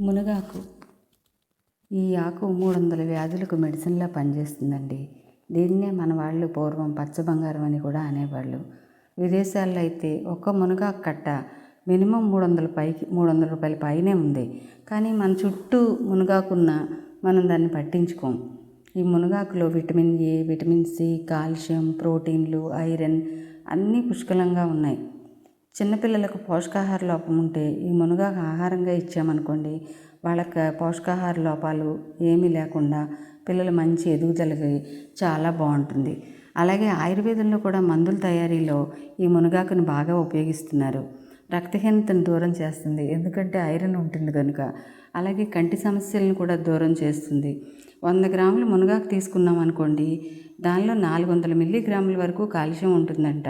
మునగాకు. ఈ ఆకు మూడు వందల వ్యాధులకు మెడిసిన్లా పనిచేస్తుందండి. దీన్నే మన వాళ్ళు పూర్వం పచ్చ బంగారం అని కూడా అనేవాళ్ళు. విదేశాల్లో అయితే ఒక్క మునగాకు కట్ట మినిమం మూడు వందల పైకి మూడు వందల రూపాయల పైనే ఉంది. కానీ మన చుట్టూ మునగాకున్న మనం దాన్ని పట్టించుకోం. ఈ మునగాకులో vitamin A vitamin C calcium ప్రోటీన్లు ఐరన్ అన్నీ పుష్కలంగా ఉన్నాయి. చిన్నపిల్లలకు పోషకాహార లోపం ఉంటే ఈ మునగాకు ఆహారంగా ఇచ్చామనుకోండి వాళ్ళకి పోషకాహార లోపాలు ఏమీ లేకుండా పిల్లలు మంచి ఎదుగుదలకి చాలా బాగుంటుంది. అలాగే ఆయుర్వేదంలో కూడా మందుల తయారీలో ఈ మునగాకును బాగా ఉపయోగిస్తున్నారు. రక్తహీనతను దూరం చేస్తుంది ఎందుకంటే ఐరన్ ఉంటుంది కనుక. అలాగే కంటి సమస్యలను కూడా దూరం చేస్తుంది. వంద గ్రాములు మునగాకు తీసుకున్నాం అనుకోండి దానిలో నాలుగు వందల మిల్లీగ్రాముల వరకు కాల్షియం ఉంటుందంట.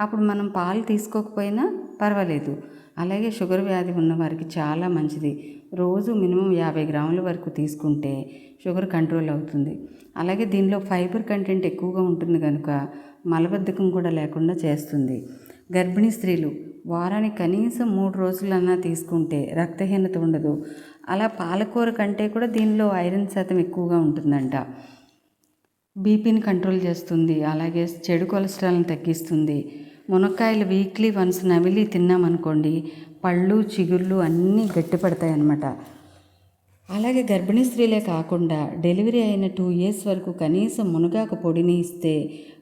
అప్పుడు మనం పాలు తీసుకోకపోయినా పర్వాలేదు. అలాగే షుగర్ వ్యాధి ఉన్నవారికి చాలా మంచిది. రోజు మినిమం యాభై గ్రాముల వరకు తీసుకుంటే షుగర్ కంట్రోల్ అవుతుంది. అలాగే దీనిలో ఫైబర్ కంటెంట్ ఎక్కువగా ఉంటుంది కనుక మలబద్ధకం కూడా లేకుండా చేస్తుంది. గర్భిణీ స్త్రీలు వారానికి కనీసం మూడు రోజులన్నా తీసుకుంటే రక్తహీనత ఉండదు. అలా పాలకూర కంటే కూడా దీనిలో ఐరన్ శాతం ఎక్కువగా ఉంటుందంట. బీపీని కంట్రోల్ చేస్తుంది. అలాగే చెడు కొలెస్ట్రాల్ని తగ్గిస్తుంది. మునక్కాయలు వీక్లీ వన్స్ నమిలి తిన్నామనుకోండి పళ్ళు చిగుళ్ళు అన్నీ గట్టిపడతాయి అన్నమాట అలాగే గర్భిణీ స్త్రీలే కాకుండా డెలివరీ అయిన టూ ఇయర్స్ వరకు కనీసం మునగాకు పొడిని ఇస్తే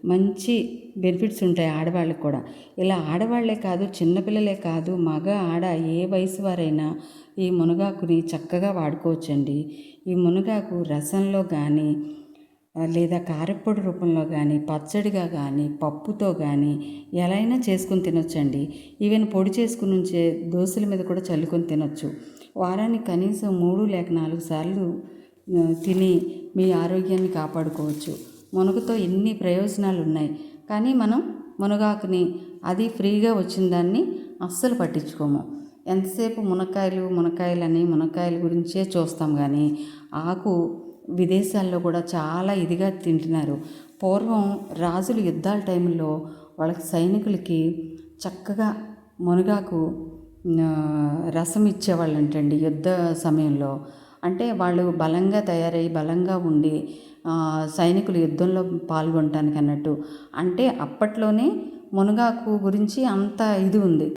మంచి బెనిఫిట్స్ ఉంటాయి ఆడవాళ్ళకి కూడా. ఇలా ఆడవాళ్ళే కాదు చిన్నపిల్లలే కాదు మగ ఆడ ఏ వయసు వారైనా ఈ మునగాకుని చక్కగా వాడుకోవచ్చండి. ఈ మునగాకు రసంలో కానీ లేదా కారప్పొడి రూపంలో కానీ పచ్చడిగా కానీ పప్పుతో కానీ ఎలా అయినా చేసుకుని తినొచ్చండి. ఈవెన్ పొడి చేసుకుని ఉంచే దోశల మీద కూడా చల్లుకొని తినొచ్చు. వారానికి కనీసం మూడు లేక నాలుగు సార్లు తిని మీ ఆరోగ్యాన్ని కాపాడుకోవచ్చు. మునగతో ఎన్ని ప్రయోజనాలు ఉన్నాయి కానీ మనం మునగాకుని అది ఫ్రీగా వచ్చిన దాన్ని అస్సలు పట్టించుకోము. ఎంతసేపు మునక్కాయలు మునక్కాయలని మునక్కాయల గురించే చూస్తాం కానీ ఆకు విదేశాల్లో కూడా చాలా ఇదిగా తింటున్నారు. పూర్వం రాజులు యుద్ధాల టైంలో వాళ్ళకి సైనికులకి చక్కగా మునగాకు రసం ఇచ్చేవాళ్ళంటండి యుద్ధ సమయంలో. అంటే వాళ్ళు బలంగా తయారై బలంగా ఉండి సైనికులు యుద్ధంలో పాల్గొనటానికి అన్నట్టు అంటే అప్పట్లోనే మునగాకు గురించి అంత ఇది ఉంది.